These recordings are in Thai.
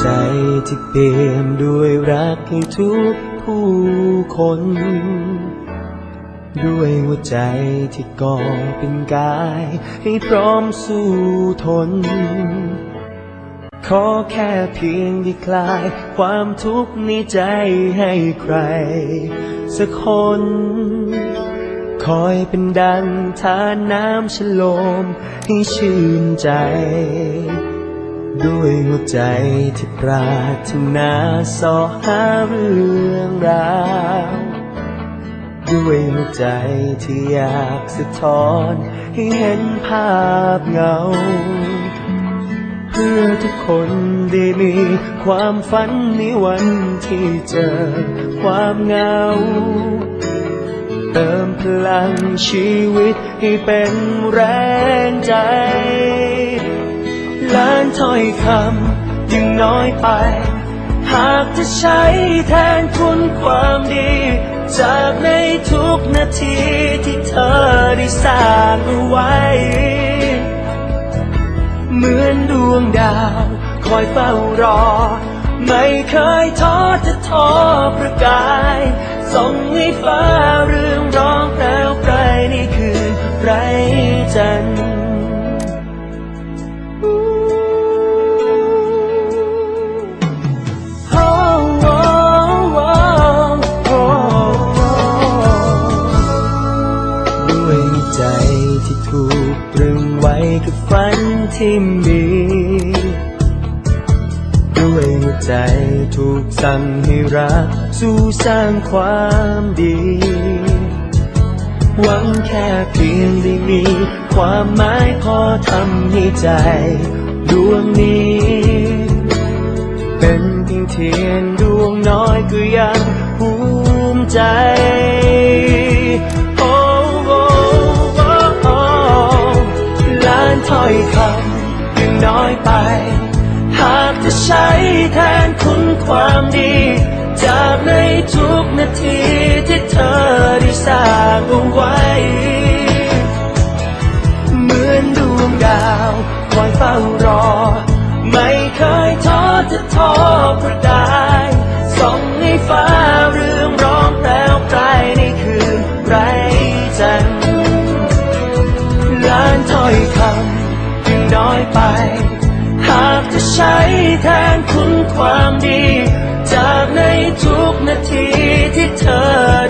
ใจที่เปี่ยมด้วยรักให้ทุกผู้คน ด้วยหัวใจที่ก่อเป็นกาย ให้พร้อมสู้ทน ขอแค่เพียงได้คลาย ความทุกข์ในใจให้ใคร สักคน คอยเป็นดังทานน้ำฉลมให้ชื่นใจ ด้วยหัวใจที่ปรารถนาสอหาเรื่องราวด้วยหัวใจที่อยากสะท้อนให้เห็นภาพเงา เพื่อทุกคนได้มีความฝันในวันที่เจอความเหงา เติมพลังชีวิตให้เป็นแรงใจ ล้านถ้อยคำยังน้อยไป หากจะใช้แทนคุณความดี จากในทุกนาทีที่เธอได้สร้างเอาไว้ เหมือนดวงดาว คอยเฝ้ารอ ไม่เคยท้อจะท้อประกายส่งให้ฟ้าเรื่องร้องแปลวไพรในคืน ใจที่ถูกตรึงไว้กับฝันที่มีด้วยหัวใจถูกสั่งให้รัก สู้สร้างความดี หวังแค่เพียงได้มี ความหมายพอทำให้ใจดวงนี้ เป็นเพียงเทียนดวงน้อยก็ยัง ถ้อยคำยังน้อยไป หากจะใช้แทนคุณความดี จากในทุกนาทีที่เธอได้สร้างเอาไว้ เหมือนดวงดาวคอยเฝ้ารอ ไม่เคยท้อจะท้อประกายส่องให้ฟ้า น้อยไป หากจะใช้แทนคุณความดี จากในทุกนาทีที่เธอ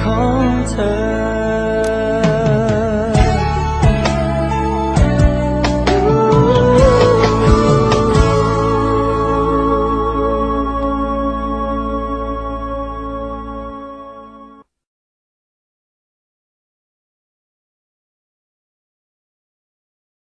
ของเธอ